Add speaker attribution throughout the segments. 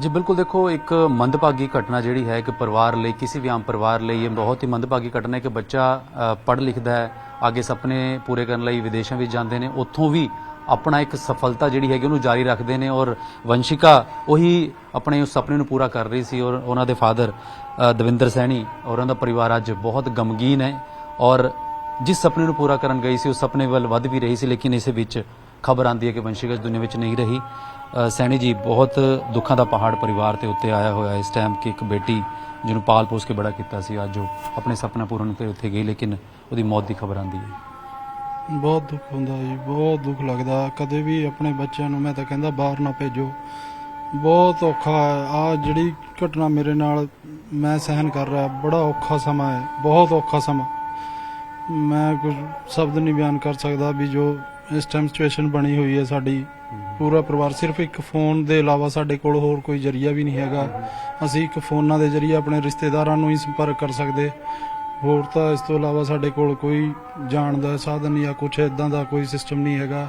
Speaker 1: ਜੀ, ਬਿਲਕੁਲ ਦੇਖੋ, ਇੱਕ ਮੰਦਭਾਗੀ ਘਟਨਾ ਜਿਹੜੀ ਹੈ, ਇੱਕ ਪਰਿਵਾਰ ਲਈ, ਕਿਸੇ ਵੀ ਆਮ ਪਰਿਵਾਰ ਲਈ, ਇਹ ਬਹੁਤ ਹੀ ਮੰਦਭਾਗੀ ਘਟਨਾ ਹੈ ਕਿ ਬੱਚਾ ਪੜ੍ਹ ਲਿਖਦਾ ਹੈ, ਅੱਗੇ ਸੁਪਨੇ ਪੂਰੇ ਕਰਨ ਲਈ ਵਿਦੇਸ਼ਾਂ ਵਿੱਚ ਜਾਂਦੇ ਨੇ, ਉੱਥੋਂ ਵੀ ਆਪਣਾ ਇੱਕ ਸਫਲਤਾ ਜਿਹੜੀ ਹੈਗੀ, ਉਹਨੂੰ ਜਾਰੀ ਰੱਖਦੇ ਨੇ ਔਰ ਵੰਸ਼ਿਕਾ ਉਹੀ ਆਪਣੇ ਉਸ ਸੁਪਨੇ ਨੂੰ ਪੂਰਾ ਕਰ ਰਹੀ ਸੀ ਔਰ ਉਹਨਾਂ ਦੇ ਫਾਦਰ ਦਵਿੰਦਰ ਸੈਣੀ ਔਰ ਉਹਨਾਂ ਦਾ ਪਰਿਵਾਰ ਅੱਜ ਬਹੁਤ ਗਮਗੀਨ ਹੈ ਔਰ ਜਿਸ ਸੁਪਨੇ ਨੂੰ ਪੂਰਾ ਕਰਨ ਗਈ ਸੀ, ਉਸ ਸੁਪਨੇ ਵੱਲ ਵੱਧ ਵੀ ਰਹੀ ਸੀ, ਲੇਕਿਨ ਇਸ ਵਿੱਚ ਖਬਰ ਆਂਦੀ ਹੈ ਕਿ ਵੰਸ਼ਿਕਾ ਇਸ ਦੁਨੀਆ ਵਿੱਚ ਨਹੀਂ ਰਹੀ। ਸੈਣੀ ਜੀ, ਬਹੁਤ ਦੁੱਖਾਂ ਦਾ ਪਹਾੜ ਪਰਿਵਾਰ ਤੇ ਉੱਤੇ ਆਇਆ ਹੋਇਆ ਇਸ ਟਾਈਮ ਕਿ ਇੱਕ ਬੇਟੀ ਜਿਹਨੂੰ ਪਾਲ ਪੋਸ ਕੇ ਬੜਾ ਕੀਤਾ ਸੀ, ਅੱਜ ਉਹ ਆਪਣੇ ਸੁਪਨਾ ਪੂਰਨ ਤੇ ਉੱਥੇ ਗਈ, ਲੇਕਿਨ ਉਹਦੀ ਮੌਤ ਦੀ ਖਬਰ ਆਂਦੀ ਹੈ।
Speaker 2: ਬਹੁਤ ਦੁੱਖ ਹੁੰਦਾ ਜੀ, ਬਹੁਤ ਦੁੱਖ ਲੱਗਦਾ। ਕਦੇ ਵੀ ਆਪਣੇ ਬੱਚਿਆਂ ਨੂੰ ਮੈਂ ਤਾਂ ਕਹਿੰਦਾ ਬਾਹਰ ਨਾ ਭੇਜੋ। ਬਹੁਤ ਔਖਾ ਆ ਜਿਹੜੀ ਘਟਨਾ ਮੇਰੇ ਨਾਲ ਮੈਂ ਸਹਿਨ ਕਰ ਰਿਹਾ, ਬੜਾ ਔਖਾ ਸਮਾਂ ਹੈ, ਬਹੁਤ ਔਖਾ ਸਮਾਂ। ਮੈਂ ਕੁਝ ਸ਼ਬਦ ਨਹੀਂ ਬਿਆਨ ਕਰ ਸਕਦਾ ਵੀ ਜੋ ਇਸ ਟਾਈਮ ਸਿਚੁਏਸ਼ਨ ਬਣੀ ਹੋਈ ਹੈ ਸਾਡੀ ਪੂਰਾ ਪਰਿਵਾਰ ਸਿਰਫ ਇੱਕ ਫੋਨ ਦੇ ਇਲਾਵਾ ਸਾਡੇ ਕੋਲ ਹੋਰ ਕੋਈ ਜਰੀਆ ਵੀ ਨਹੀਂ ਹੈਗਾ। ਅਸੀਂ ਇੱਕ ਫੋਨਾਂ ਦੇ ਜਰੀਏ ਆਪਣੇ ਰਿਸ਼ਤੇਦਾਰਾਂ ਨੂੰ ਹੀ ਸੰਪਰਕ ਕਰ ਸਕਦੇ। ਹੋਰ ਤਾਂ ਇਸ ਤੋਂ ਇਲਾਵਾ ਸਾਡੇ ਕੋਲ ਕੋਈ ਜਾਣ ਦਾ ਸਾਧਨ ਜਾਂ ਕੁਝ ਇਦਾਂ ਦਾ ਕੋਈ ਸਿਸਟਮ ਨਹੀਂ ਹੈਗਾ।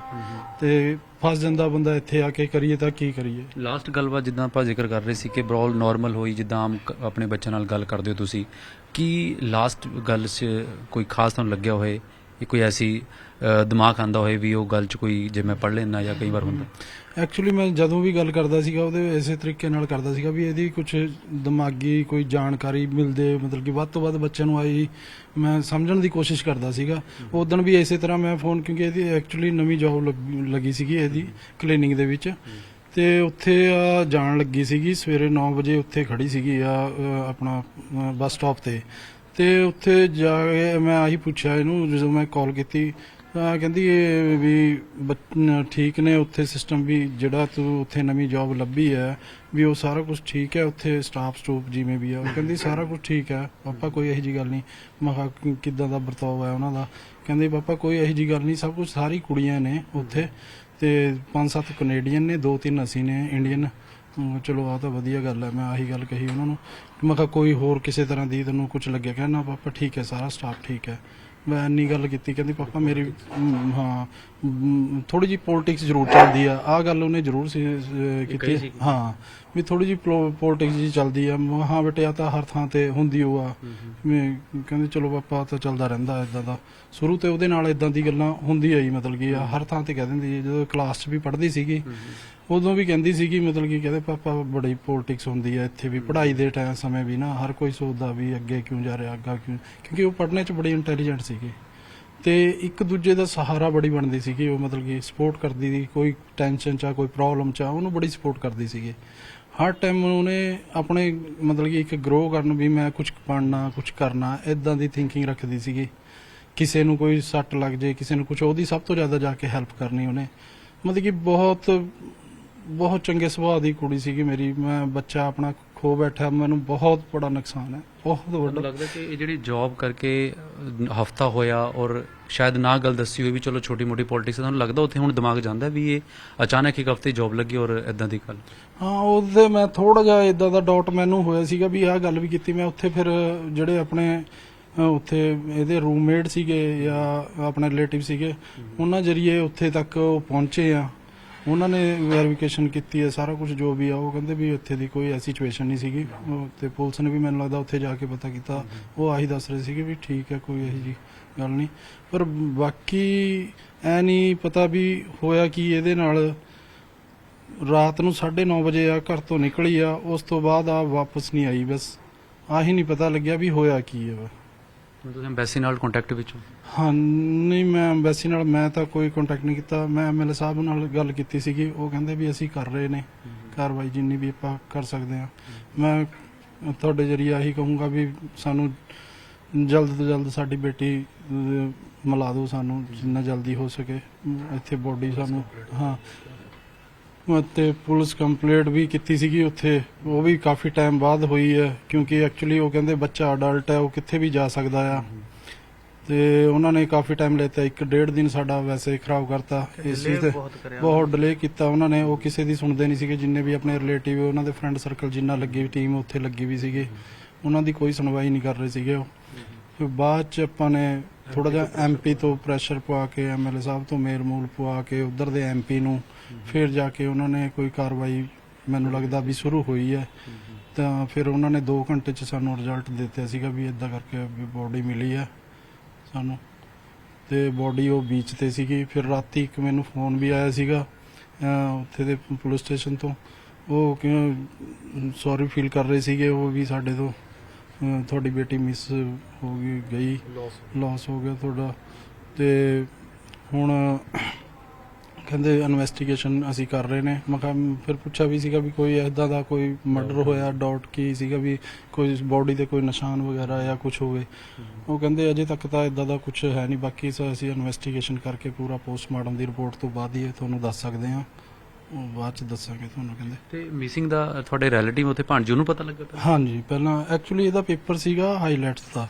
Speaker 2: ਤੇ ਫਸ ਜਾਂਦਾ ਬੰਦਾ ਇੱਥੇ ਆ ਕੇ ਕਰੀਏ ਤਾਂ ਕੀ ਕਰੀਏ?
Speaker 1: ਲਾਸਟ ਗੱਲਬਾਤ ਜਿੱਦਾਂ ਆਪਾਂ ਜ਼ਿਕਰ ਕਰ ਰਹੇ ਸੀ ਕਿ ਬਰੋਲ ਨਾਰਮਲ ਹੋਈ, ਜਿੱਦਾਂ ਆਮ ਆਪਣੇ ਬੱਚਿਆਂ ਨਾਲ ਗੱਲ ਕਰਦੇ ਹੋ ਤੁਸੀਂ। ਕੀ ਲਾਸਟ ਗੱਲ 'ਚ ਕੋਈ ਖਾਸ ਤੁਹਾਨੂੰ ਲੱਗਿਆ ਹੋਏ ਕਿ ਕੋਈ ਐਸੀ ਦਿਮਾਗ ਆਂਦਾ ਹੋਏ ਵੀ ਉਹ ਗੱਲ 'ਚ ਕੋਈ ਜੇ ਮੈਂ ਪੜ੍ਹ ਲੈਣਾ ਜਾਂ ਕਈ ਵਾਰ ਹੁੰਦਾ।
Speaker 2: ਐਕਚੁਅਲੀ ਮੈਂ ਜਦੋਂ ਵੀ ਗੱਲ ਕਰਦਾ ਸੀਗਾ, ਉਹਦੇ ਇਸੇ ਤਰੀਕੇ ਨਾਲ ਕਰਦਾ ਸੀਗਾ ਵੀ ਇਹਦੀ ਕੁਝ ਦਿਮਾਗੀ ਕੋਈ ਜਾਣਕਾਰੀ ਮਿਲਦੇ, ਮਤਲਬ ਕਿ ਵੱਧ ਤੋਂ ਵੱਧ ਬੱਚਿਆਂ ਨੂੰ ਆਈ ਮੈਂ ਸਮਝਣ ਦੀ ਕੋਸ਼ਿਸ਼ ਕਰਦਾ ਸੀਗਾ। ਉਦੋਂ ਵੀ ਇਸੇ ਤਰ੍ਹਾਂ ਮੈਂ ਫੋਨ, ਕਿਉਂਕਿ ਇਹਦੀ ਐਕਚੁਅਲੀ ਨਵੀਂ ਜੌਬ ਲੱਗੀ ਸੀਗੀ ਇਹਦੀ ਕਲੀਨਿੰਗ ਦੇ ਵਿੱਚ। ਤੇ ਉੱਥੇ ਆ ਜਾਣ ਲੱਗੀ ਸੀਗੀ, ਸਵੇਰੇ 9 ਵਜੇ ਉੱਥੇ ਖੜੀ ਸੀਗੀ ਆ ਆਪਣਾ ਬੱਸ ਸਟਾਪ ਤੇ। ਤੇ ਉੱਥੇ ਜਾ ਕੇ ਮੈਂ ਆਹੀ ਪੁੱਛਿਆ ਇਹਨੂੰ, ਜਦੋਂ ਮੈਂ ਕਾਲ ਕੀਤੀ, ਤਾਂ ਕਹਿੰਦੀ ਇਹ ਵੀ ਬੱਚ- ਠੀਕ ਨੇ, ਉੱਥੇ ਸਿਸਟਮ ਵੀ ਜਿਹੜਾ ਤੂੰ ਉੱਥੇ ਨਵੀਂ ਜੌਬ ਲੱਭੀ ਹੈ, ਵੀ ਉਹ ਸਾਰਾ ਕੁਝ ਠੀਕ ਹੈ, ਉੱਥੇ ਸਟਾਫ ਸਟੂਪ ਜਿਵੇਂ ਵੀ ਆ। ਉਹ ਕਹਿੰਦੀ ਸਾਰਾ ਕੁਝ ਠੀਕ ਹੈ, ਪਾਪਾ ਕੋਈ ਇਹੋ ਜੀ ਗੱਲ ਨਹੀਂ। ਮੈਂ ਕਿਹਾ ਕਿੱਦਾਂ ਦਾ ਵਰਤਾਓ ਹੈ ਉਹਨਾਂ ਦਾ? ਕਹਿੰਦੇ ਪਾਪਾ ਕੋਈ ਇਹੋ ਜੀ ਗੱਲ ਨਹੀਂ, ਸਭ ਕੁਝ ਸਾਰੀ ਕੁੜੀਆਂ ਨੇ ਉੱਥੇ ਤੇ ਪੰਜ ਸੱਤ ਕੈਨੇਡੀਅਨ ਨੇ, ਦੋ ਤਿੰਨ ਅਸੀਂ ਨੇ ਇੰਡੀਅਨ ਚਲੋ ਆ ਤਾਂ ਵਧੀਆ ਗੱਲ ਹੈ ਮੈਂ ਆਹੀ ਗੱਲ ਕਹੀ ਉਹਨਾਂ ਨੂੰ। ਮੈਂ ਕਿਹਾ ਕੋਈ ਹੋਰ ਕਿਸੇ ਤਰ੍ਹਾਂ ਦੀ ਤੈਨੂੰ ਕੁਝ ਲੱਗਿਆ? ਕਹਿੰਦਾ ਪਾਪਾ ਠੀਕ ਹੈ ਸਾਰਾ ਸਟਾਫ ਠੀਕ ਹੈ। ਮੈਂ ਇੰਨੀ ਗੱਲ ਕੀਤੀ ਕਹਿੰਦੀ ਪਾਪਾ ਮੇਰੀ ਅਮ, ਹਾਂ ਥੋੜੀ ਜੀ ਪੋਲਿਟਿਕਸ ਜ਼ਰੂਰ ਚੱਲਦੀ ਆ। ਆ ਗੱਲ ਉਹਨੇ ਜ਼ਰੂਰ ਸੀ ਅਹ, ਕੀਤੀ। ਹਾਂ। ਵੀ ਥੋੜੀ ਜੀ ਪੋਲਿਟਿਕਸ ਜੀ ਚੱਲਦੀ ਆ। ਹਾਂ ਬੇਟੇ ਆ ਤਾਂ ਹਰ ਥਾਂ ਤੇ ਹੁੰਦੀ ਉਹ ਆ। ਮੈਂ ਕਹਿੰਦੇ ਚਲੋ ਪਾਪਾ ਤਾਂ ਚੱਲਦਾ ਰਹਿੰਦਾ ਇਦਾਂ ਦਾ। ਸ਼ੁਰੂ ਤੇ ਉਹਦੇ ਨਾਲ ਇਦਾਂ ਦੀ ਗੱਲਾਂ ਹੁੰਦੀ ਆਈ ਮਤਲਬ ਕਿ ਆ ਹਰ ਥਾਂ ਤੇ ਕਹਿ ਦਿੰਦੀ। ਜਦੋਂ ਕਲਾਸ 'ਚ ਵੀ ਪੜ੍ਹਦੀ ਸੀਗੀ ਉਦੋਂ ਵੀ ਕਹਿੰਦੀ ਸੀਗੀ ਮਤਲਬ ਕਿ ਕਹਿੰਦੇ ਪਾਪਾ ਬੜੀ ਪੋਲਿਟਿਕਸ ਹੁੰਦੀ ਹੈ ਇੱਥੇ ਵੀ। ਪੜ੍ਹਾਈ ਦੇ ਟਾਈਮ ਸਮੇਂ ਵੀ ਨਾ ਹਰ ਕੋਈ ਸੋਚਦਾ ਵੀ ਅੱਗੇ ਕਿਉਂ ਜਾ ਰਿਹਾ ਅੱਗਾ ਕਿਉਂ। ਕਿਉਂਕਿ ਉਹ ਪੜ੍ਹਨੇ 'ਚ ਬੜੀ ਇੰਟੈਲੀਜੈਂਟ ਸੀਗੇ। ਤੇ ਇੱਕ ਦੂਜੇ ਦਾ ਸਹਾਰਾ ਬੜੀ ਬਣਦੀ ਸੀਗੀ। ਉਹ ਮਤਲਬ ਕਿ ਸਪੋਰਟ ਕਰਦੀ ਸੀ। ਕੋਈ ਟੈਨਸ਼ਨ ਚਾ ਕੋਈ ਪ੍ਰੋਬਲਮ ਚਾ ਉਹਨੂੰ ਬੜੀ ਸਪੋਰਟ ਕਰਦੀ ਸੀਗੀ। ਹਰ ਟਾਈਮ ਉਹਨੇ ਆਪਣੇ ਮਤਲਬ ਕਿ ਇੱਕ ਗਰੋ ਕਰਨ ਵੀ ਮੈਂ ਕੁਝ ਪੜਨਾ ਕੁਝ ਕਰਨਾ ਇਦਾਂ ਦੀ ਥਿੰਕਿੰਗ ਰੱਖਦੀ ਸੀਗੀ। ਕਿਸੇ ਨੂੰ ਕੋਈ ਸੱਟ ਲੱਗ ਜੇ, ਕਿਸੇ ਨੂੰ ਕੁਝ ਉਹਦੀ ਸਭ ਤੋਂ ਜ਼ਿਆਦਾ ਜਾ ਕੇ ਹੈਲਪ ਕਰਨੀ ਉਹਨੇ। ਮਤਲਬ ਕਿ ਬਹੁਤ ਬਹੁਤ ਚੰਗੇ ਸੁਭਾਅ ਦੀ ਕੁੜੀ ਸੀਗੀ ਮੇਰੀ। ਮੈਂ ਬੱਚਾ ਆਪਣਾ ਖੋ ਬੈਠਾ ਮੈਨੂੰ ਬਹੁਤ ਬੜਾ ਨੁਕਸਾਨ ਹੈ ਬਹੁਤ ਵੱਡਾ।
Speaker 1: ਲੱਗਦਾ ਕਿ ਇਹ ਜਿਹੜੀ ਜੌਬ ਕਰਕੇ ਹਫਤਾ ਹੋਇਆ ਔਰ ਸ਼ਾਇਦ ਨਾ ਗੱਲ ਦੱਸੀ ਹੋਈ ਵੀ ਚਲੋ ਛੋਟੀ ਮੋਟੀ ਪੋਲਿਟਿਕਸ ਤੁਹਾਨੂੰ ਲੱਗਦਾ ਉੱਥੇ ਹੁਣ ਦਿਮਾਗ ਜਾਂਦਾ ਵੀ ਇਹ ਅਚਾਨਕ ਇੱਕ ਹਫ਼ਤੇ ਜੌਬ ਲੱਗੀ ਔਰ ਇਦਾਂ ਦੀ ਗੱਲ?
Speaker 2: ਹਾਂ ਉਹਦੇ ਮੈਂ ਥੋੜਾ ਜਿਹਾ ਇਦਾਂ ਦਾ ਡਾਊਟ ਮੈਨੂੰ ਹੋਇਆ ਸੀਗਾ ਵੀ ਆਹ ਗੱਲ ਵੀ ਕੀਤੀ ਮੈਂ ਉੱਥੇ ਫਿਰ ਜਿਹੜੇ ਆਪਣੇ ਉੱਥੇ ਇਹਦੇ ਰੂਮਮੇਟ ਸੀਗੇ ਜਾਂ ਆਪਣੇ ਰਿਲੇਟਿਵ ਸੀਗੇ ਉਹਨਾਂ ਜਰੀਏ ਉੱਥੇ ਤੱਕ ਉਹ ਪਹੁੰਚੇ ਆ ਉਹਨਾਂ ਨੇ ਵੈਰੀਫਿਕੇਸ਼ਨ ਕੀਤੀ ਹੈ, ਸਾਰਾ ਕੁਝ ਜੋ ਵੀ ਆ, ਉਹ ਕਹਿੰਦੇ ਵੀ ਉੱਥੇ ਦੀ ਕੋਈ ਐਸੀ ਸਿਚੁਏਸ਼ਨ ਨਹੀਂ ਸੀਗੀ। ਉਹ ਤੇ ਪੁਲਿਸ ਨੇ ਵੀ ਮੈਨੂੰ ਲੱਗਦਾ ਉੱਥੇ ਜਾ ਕੇ ਪਤਾ ਕੀਤਾ। ਉਹ ਆਹੀ ਦੱਸ ਰਹੇ ਸੀਗੇ ਵੀ ਠੀਕ ਹੈ, ਕੋਈ ਇਹੋ ਜੀ ਗੱਲ ਨਹੀਂ। ਪਰ ਬਾਕੀ ਐ ਨਹੀਂ ਪਤਾ ਵੀ ਹੋਇਆ ਕੀ ਇਹਦੇ ਨਾਲ। ਰਾਤ ਨੂੰ 9:30 ਵਜੇ ਆ, ਘਰ ਤੋਂ ਨਿਕਲੀ ਆ, ਉਸ ਤੋਂ ਬਾਅਦ ਆ ਵਾਪਸ ਨਹੀਂ ਆਈ ਬਸ। ਆਹੀ ਨਹੀਂ ਪਤਾ ਲੱਗਿਆ ਵੀ ਹੋਇਆ ਕੀ ਹੈ ਵਾ।
Speaker 1: ਤੁਸੀਂ ਐਮਬੈਸੀ ਨਾਲ ਕੰਟੈਕਟ ਵਿੱਚ ਹੋ?
Speaker 2: ਹਾਂ, ਨਹੀਂ, ਮੈਂ ਐਮਬੈਸੀ ਨਾਲ ਮੈਂ ਤਾਂ ਕੋਈ ਕੰਟੈਕਟ ਨਹੀਂ ਕੀਤਾ। ਮੈਂ ਐਮਐਲਏ ਸਾਹਿਬ ਨਾਲ ਗੱਲ ਕੀਤੀ ਸੀਗੀ। ਉਹ ਕਹਿੰਦੇ ਵੀ ਅਸੀਂ ਕਰ ਰਹੇ ਨੇ। ਕਾਰਵਾਈ ਜਿੰਨੀ ਵੀ ਆਪਾਂ ਕਰ ਸਕਦੇ ਹਾਂ। ਮੈਂ ਤੁਹਾਡੇ ਜਰੀਏ ਆਹੀ ਕਹੂੰਗਾ ਵੀ ਸਾਨੂੰ ਜਲਦ ਤੋਂ ਜਲਦ ਸਾਡੀ ਬੇਟੀ ਮਿਲਾ ਦਿਓ ਸਾਨੂੰ, ਜਿੰਨਾ ਜਲਦੀ ਹੋ ਸਕੇ। ਇੱਥੇ ਬੋਡੀ ਸਾਨੂੰ, ਹਾਂ। ਤੇ ਪੁਲਿਸ ਕੰਪਲੇਂਟ ਵੀ ਕੀਤੀ ਸੀਗੀ ਉੱਥੇ। ਉਹ ਵੀ ਕਾਫੀ ਟਾਈਮ ਬਾਅਦ ਹੋਈ ਹੈ ਕਿਉਂਕਿ ਐਕਚੁਅਲੀ ਉਹ ਕਹਿੰਦੇ ਬੱਚਾ ਅਡਲਟ ਹੈ ਉਹ ਕਿੱਥੇ ਵੀ ਜਾ ਸਕਦਾ ਆ। ਤੇ ਉਹਨਾਂ ਨੇ ਕਾਫੀ ਟਾਈਮ ਲੈਤਾ ਇੱਕ ਡੇਢ ਦਿਨ ਸਾਡਾ ਵੈਸੇ ਖਰਾਬ ਕਰਤਾ। ਇਸ ਚੀਜ਼ ਤੇ ਬਹੁਤ ਡਿਲੇ ਕੀਤਾ ਉਹਨਾਂ ਨੇ। ਉਹ ਕਿਸੇ ਦੀ ਸੁਣਦੇ ਨਹੀਂ ਸੀਗੇ ਜਿੰਨੇ ਵੀ ਆਪਣੇ ਰਿਲੇਟਿਵ ਉਹਨਾਂ ਦੇ ਫਰੈਂਡ ਸਰਕਲ ਜਿੰਨਾ ਲੱਗੀ ਟੀਮ ਉੱਥੇ ਲੱਗੀ ਵੀ ਸੀਗੇ। ਉਹਨਾਂ ਦੀ ਕੋਈ ਸੁਣਵਾਈ ਨਹੀਂ ਕਰ ਰਹੇ ਸੀਗੇ ਉਹ। ਫਿਰ ਬਾਅਦ ਚ ਆਪਾਂ ਨੇ ਥੋੜਾ ਜਿਹਾ ਐਮਪੀ ਤੋਂ ਪ੍ਰੈਸ਼ਰ ਪਵਾ ਕੇ ਐਮਐਲਏ ਸਾਹਿਬ ਤੋਂ ਮੇਲ ਮੂਲ ਪਵਾ ਕੇ, ਉਧਰ ਦੇ ਐਮਪੀ ਨੂੰ ਫਿਰ ਜਾ ਕੇ ਉਹਨਾਂ ਨੇ ਕੋਈ ਕਾਰਵਾਈ ਮੈਨੂੰ ਲੱਗਦਾ ਵੀ ਸ਼ੁਰੂ ਹੋਈ ਹੈ। ਤਾਂ ਫਿਰ ਉਹਨਾਂ ਨੇ 2 ਘੰਟੇ ਚ ਸਾਨੂੰ ਰਿਜ਼ਲਟ ਦਿੱਤਾ ਸੀਗਾ ਵੀ ਇਦਾਂ ਕਰਕੇ ਵੀ ਬੋਡੀ ਮਿਲੀ ਹੈ ਸਾਨੂੰ। ਤੇ ਬੋਡੀ ਉਹ ਬੀਚ ਤੇ ਸੀਗੀ। ਫਿਰ ਰਾਤੀ ਇੱਕ ਮੈਨੂੰ ਫੋਨ ਵੀ ਆਇਆ ਸੀਗਾ ਉੱਥੇ ਦੇ ਪੁਲਿਸ ਸਟੇਸ਼ਨ ਤੋਂ। ਉਹ ਕਿਉਂ ਸੌਰੀ ਫੀਲ ਕਰ ਰਹੇ ਸੀਗੇ, ਉਹ ਵੀ ਸਾਡੇ ਤੋਂ। ਅਹ ਤੁਹਾਡੀ ਬੇਟੀ ਮਿਸ ਹੋ ਗਈ ਗਈ ਲਾਸ ਹੋ ਗਿਆ ਤੁਹਾਡਾ। ਤੇ ਹੁਣ ਕਹਿੰਦੇ ਇਨਵੈਸਟੀਗੇਸ਼ਨ ਅਸੀਂ ਕਰ ਰਹੇ ਨੇ। ਮੈਂ ਕਿਹਾ ਫਿਰ ਪੁੱਛਿਆ ਵੀ ਸੀਗਾ ਵੀ ਕੋਈ ਐਦਾਂ ਦਾ ਕੋਈ ਮਰਡਰ ਹੋਇਆ ਡਾਟ ਕੀ ਸੀਗਾ ਵੀ ਕੋਈ ਬੋਡੀ ਤੇ ਕੋਈ ਨਿਸ਼ਾਨ ਵਗੈਰਾ ਜਾਂ ਕੁਝ ਹੋਵੇ। ਉਹ ਕਹਿੰਦੇ ਅਜੇ ਤੱਕ ਤਾਂ ਇਦਾਂ ਦਾ ਕੁਝ ਹੈ ਨਹੀਂ। ਬਾਕੀ ਸ- ਅਸੀਂ ਇਨਵੈਸਟੀਗੇਸ਼ਨ ਕਰਕੇ ਪੂਰਾ ਪੋਸਟਮਾਰਟਮ ਦੀ ਰਿਪੋਰਟ ਤੋਂ ਬਾਅਦ ਹੀ ਇਹ ਤੁਹਾਨੂੰ ਦੱਸ ਸਕਦੇ ਹਾਂ। ਉਹ ਬਾਅਦ ਚ ਦੱਸਾਂਗੇ ਤੁਹਾਨੂੰ ਕਹਿੰਦੇ।
Speaker 1: ਤੇ ਮਿਸਿੰਗ ਦਾ ਤੁਹਾਡੇ ਰਿਲੇਟਿਵ ਉੱਥੇ ਭਾਂਜੂ ਨੂੰ ਪਤਾ ਲੱਗਾ? ਪਹਿਲਾਂ?
Speaker 2: ਹਾਂਜੀ ਪਹਿਲਾਂ ਐਕਚੁਅਲੀ ਇਹਦਾ ਪੇਪਰ ਸੀਗਾ ਹਾਈਲਾਈਟਸ ਦਾ।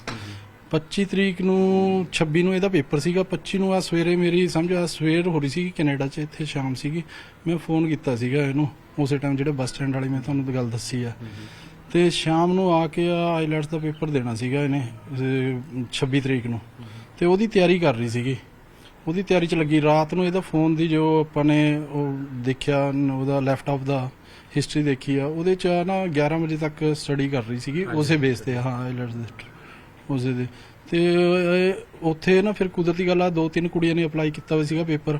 Speaker 2: 25 ਤਰੀਕ ਨੂੰ 26 ਨੂੰ ਇਹਦਾ ਪੇਪਰ ਸੀਗਾ। 25 ਨੂੰ ਆ ਸਵੇਰੇ ਮੇਰੀ ਸਮਝ ਆ ਸਵੇਰ ਹੋ ਰਹੀ ਸੀ ਕੈਨੇਡਾ 'ਚ ਇੱਥੇ ਸ਼ਾਮ ਸੀਗੀ। ਮੈਂ ਫੋਨ ਕੀਤਾ ਸੀਗਾ ਇਹਨੂੰ ਉਸੇ ਟਾਈਮ ਜਿਹੜੇ ਬੱਸ ਸਟੈਂਡ ਵਾਲੀ ਮੈਂ ਤੁਹਾਨੂੰ ਗੱਲ ਦੱਸੀ ਆ। ਤੇ ਸ਼ਾਮ ਨੂੰ ਆ ਕੇ ਆ ਆਈਲੈਟਸ ਦਾ ਪੇਪਰ ਦੇਣਾ ਸੀਗਾ ਇਹਨੇ ਅਹ 26 ਤਰੀਕ ਨੂੰ। ਤੇ ਉਹਦੀ ਤਿਆਰੀ ਕਰ ਰਹੀ ਸੀਗੀ। ਉਹਦੀ ਤਿਆਰੀ 'ਚ ਲੱਗੀ। ਰਾਤ ਨੂੰ ਇਹਦਾ ਫੋਨ ਦੀ ਜੋ ਆਪਾਂ ਨੇ ਉਹ ਦੇਖਿਆ ਉਹਦਾ ਲੈਪਟਾਪ ਦਾ ਹਿਸਟਰੀ ਦੇਖੀ ਆ ਉਹਦੇ 'ਚ ਨਾ 11 ਵਜੇ ਤੱਕ ਸਟੱਡੀ ਕਰ ਰਹੀ ਸੀਗੀ ਉਸੇ ਬੇਸ ਤੇ ਹਾਂ ਆਈਲੈਟਸ ਦੇ ਉਸੇ ਦੇ। ਤੇ ਉੱਥੇ ਨਾ ਫਿਰ ਕੁਦਰਤੀ ਗੱਲ ਆ ਦੋ ਤਿੰਨ ਕੁੜੀਆਂ ਨੇ ਅਪਲਾਈ ਕੀਤਾ ਹੋਇਆ ਸੀਗਾ ਪੇਪਰ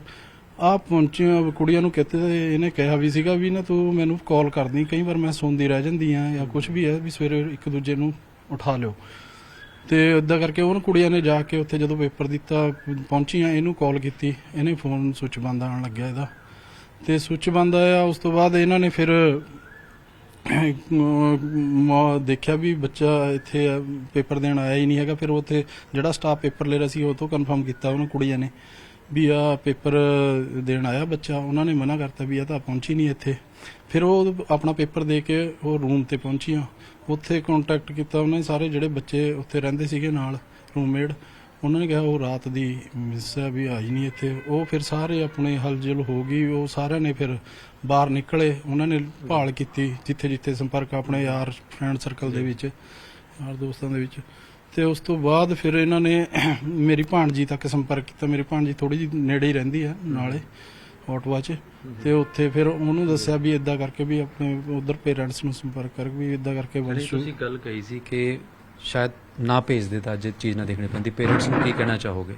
Speaker 2: ਆ ਪਹੁੰਚੀਆਂ ਕੁੜੀਆਂ ਨੂੰ ਕਿਤੇ ਇਹਨੇ ਕਿਹਾ ਵੀ ਸੀਗਾ ਵੀ ਨਾ ਤੂੰ ਮੈਨੂੰ ਕਾਲ ਕਰਦੀ ਕਈ ਵਾਰ ਮੈਂ ਸੌਂਦੀ ਰਹਿ ਜਾਂਦੀ ਆ ਜਾਂ ਕੁਝ ਵੀ ਹੈ ਵੀ ਸਵੇਰੇ ਇੱਕ ਦੂਜੇ ਨੂੰ ਉਠਾ ਲਿਓ। ਤੇ ਇਦਾਂ ਕਰਕੇ ਉਹਨਾਂ ਕੁੜੀਆਂ ਨੇ ਜਾ ਕੇ ਉੱਥੇ ਜਦੋਂ ਪੇਪਰ ਦਿੱਤਾ ਪਹੁੰਚੀਆਂ ਇਹਨੂੰ ਕਾਲ ਕੀਤੀ। ਇਹਨੇ ਫੋਨ ਸੁੱਚ ਬੰਦ ਆਉਣ ਲੱਗਿਆ ਇਹਦਾ। ਤੇ ਸੁੱਚ ਬੰਦ ਆਇਆ, ਉਸ ਤੋਂ ਬਾਅਦ ਇਹਨਾਂ ਨੇ ਫਿਰ ਦੇਖਿਆ ਵੀ ਬੱਚਾ ਇੱਥੇ ਪੇਪਰ ਦੇਣ ਆਇਆ ਹੀ ਨਹੀਂ ਹੈਗਾ। ਫਿਰ ਉੱਥੇ ਜਿਹੜਾ ਸਟਾਫ ਪੇਪਰ ਲੈ ਰਿਹਾ ਸੀ, ਉਹ ਤੋਂ ਕਨਫਰਮ ਕੀਤਾ ਉਹਨਾਂ ਕੁੜੀਆਂ ਨੇ। ਵੀ ਆ ਪੇਪਰ ਦੇਣ ਆਇਆ ਬੱਚਾ, ਉਹਨਾਂ ਨੇ ਮਨਾ ਕਰਤਾ ਵੀ ਇਹ ਤਾਂ ਪਹੁੰਚੀ ਨਹੀਂ ਇੱਥੇ। ਫਿਰ ਉਹ ਆਪਣਾ ਪੇਪਰ ਦੇ ਕੇ ਉਹ ਰੂਮ ਤੇ ਪਹੁੰਚੀਆਂ। ਉੱਥੇ ਕੰਟੈਕਟ ਕੀਤਾ ਉਹਨਾਂ ਨੇ ਸਾਰੇ ਜਿਹੜੇ ਬੱਚੇ ਉੱਥੇ ਰਹਿੰਦੇ ਸੀਗੇ ਨਾਲ ਰੂਮਮੇਟ ਉਹਨਾਂ ਨੇ ਕਿਹਾ ਉਹ ਰਾਤ ਦੀ ਮਿਸ ਹੈ ਵੀ ਆਈ ਨਹੀਂ ਇੱਥੇ। ਉਹ ਫਿਰ ਸਾਰੇ ਆਪਣੇ ਹਲਜਲ ਹੋ ਗਈ, ਉਹ ਸਾਰਿਆਂ ਨੇ ਫਿਰ ਬਾਹਰ ਨਿਕਲੇ। ਉਹਨਾਂ ਨੇ ਭਾਲ ਕੀਤੀ ਜਿੱਥੇ ਜਿੱਥੇ ਸੰਪਰਕ ਆਪਣੇ ਯਾਰ ਫਰੈਂਡ ਸਰਕਲ ਦੇ ਵਿੱਚ, ਯਾਰ ਦੋਸਤਾਂ ਦੇ ਵਿੱਚ। ਤੇ ਉਸ ਤੋਂ ਬਾਅਦ ਫਿਰ ਇਹਨਾਂ ਨੇ ਮੇਰੀ ਭਾਣਜੀ ਤੱਕ ਸੰਪਰਕ ਕੀਤਾ। ਮੇਰੀ ਭਾਣਜੀ ਥੋੜੀ ਜਿਹੀ ਨੇੜੇ ਹੀ ਰਹਿੰਦੀ ਹੈ ਨਾਲੇ ਆਟਵਾ 'ਚ। ਤੇ ਉੱਥੇ ਫਿਰ ਉਹਨੂੰ ਦੱਸਿਆ ਵੀ ਇਦਾਂ ਕਰਕੇ ਵੀ ਆਪਣੇ ਉਧਰ ਪੇਰੈਂਟਸ ਨੂੰ ਸੰਪਰਕ ਕਰ ਵੀ ਇਦਾਂ ਕਰਕੇ ਵੰਸ਼ੂ
Speaker 1: ਤੁਸੀਂ ਗੱਲ ਕਹੀ ਸੀ ਕਿ ਸ਼ਾਇਦ ਨਾ ਭੇਜਦੇ ਤਾਂ ਅੱਜ ਇਹ ਚੀਜ਼ ਨਾ ਦੇਖਣੀ ਪੈਂਦੀ। ਪੇਰੈਂਟਸ ਨੂੰ ਕੀ ਕਹਿਣਾ ਚਾਹੋਗੇ?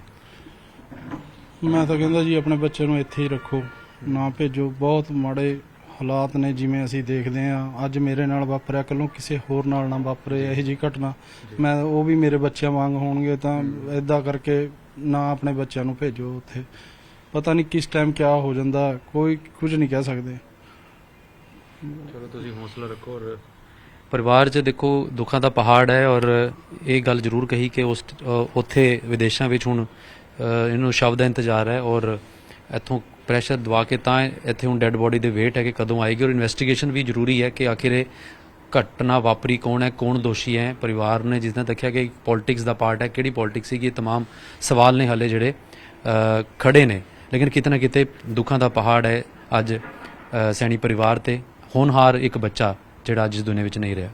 Speaker 2: ਮੈਂ ਤਾਂ ਕਹਿੰਦਾ ਜੀ ਆਪਣੇ ਬੱਚੇ ਨੂੰ ਇੱਥੇ ਹੀ ਰੱਖੋ। ਨਾ ਭੇਜੋ। ਬਹੁਤ ਮਾੜੇ ਹਾਲਾਤ ਨੇ ਜਿਵੇਂ ਅਸੀਂ ਦੇਖਦੇ ਆ ਅੱਜ ਮੇਰੇ ਨਾਲ ਵਾਪਰਿਆ ਕੱਲੋਂ ਕਿਸੇ ਹੋਰ ਨਾਲ ਨਾ ਵਾਪਰੇ ਇਹੋ ਜੀ ਘਟਨਾ। ਮੈਂ ਉਹ ਵੀ ਮੇਰੇ ਬੱਚਿਆਂ ਵਾਂਗ ਹੋਣਗੇ ਤਾਂ ਇਦਾਂ ਕਰਕੇ ਨਾ ਆਪਣੇ ਬੱਚਿਆਂ ਨੂੰ ਭੇਜੋ ਉੱਥੇ। ਪਤਾ ਨਹੀਂ ਕਿਸ ਟਾਈਮ ਕਿਆ ਹੋ ਜਾਂਦਾ ਕੋਈ ਕੁਝ ਨਹੀਂ ਕਹਿ ਸਕਦੇ।
Speaker 1: ਚਲੋ ਤੁਸੀਂ ਹੌਸਲਾ ਰੱਖੋ ਔਰ ਪਰਿਵਾਰ 'ਚ ਦੇਖੋ ਦੁੱਖਾਂ ਦਾ ਪਹਾੜ ਹੈ ਔਰ ਇਹ ਗੱਲ ਜ਼ਰੂਰ ਕਹੀ ਕਿ ਉਸ ਉੱਥੇ ਵਿਦੇਸ਼ਾਂ ਵਿੱਚ ਹੁਣ ਇਹਨੂੰ ਸ਼ਬਦ ਦਾ ਇੰਤਜ਼ਾਰ ਹੈ ਔਰ ਇੱਥੋਂ ਪ੍ਰੈਸ਼ਰ ਦਵਾ ਕੇ ਤਾਂ ਇੱਥੇ ਹੁਣ ਡੈੱਡ ਬੋਡੀ ਦੇ ਵੇਟ ਹੈ ਕਿ ਕਦੋਂ ਆਏਗੀ ਔਰ ਇਨਵੈਸਟੀਗੇਸ਼ਨ ਵੀ ਜ਼ਰੂਰੀ ਹੈ ਕਿ ਆਖਿਰ ਇਹ ਘਟਨਾ ਵਾਪਰੀ ਕੌਣ ਹੈ ਕੌਣ ਦੋਸ਼ੀ ਹੈ ਪਰਿਵਾਰ ਨੇ ਜਿਸ ਨੇ ਦੇਖਿਆ ਕਿ ਪੋਲਿਟਿਕਸ ਦਾ ਪਾਰਟ ਹੈ ਕਿਹੜੀ ਪੋਲਿਟਿਕਸ ਸੀਗੀ ਇਹ तमाम ਸਵਾਲ ਨੇ ਹਲੇ ਜਿਹੜੇ ਅ, ਖੜੇ ਨੇ ਲੇਕਿਨ ਕਿਤੇ ਨਾ ਕਿਤੇ ਦੁੱਖਾਂ ਦਾ ਪਹਾੜ ਹੈ ਅੱਜ ਅ, ਸੈਣੀ ਪਰਿਵਾਰ ਤੇ ਹੋਣਹਾਰ ਇੱਕ ਬੱਚਾ ਜਿਹੜਾ ਅੱਜ ਇਸ ਦੁਨੀਆ ਵਿੱਚ ਨਹੀਂ ਰਿਹਾ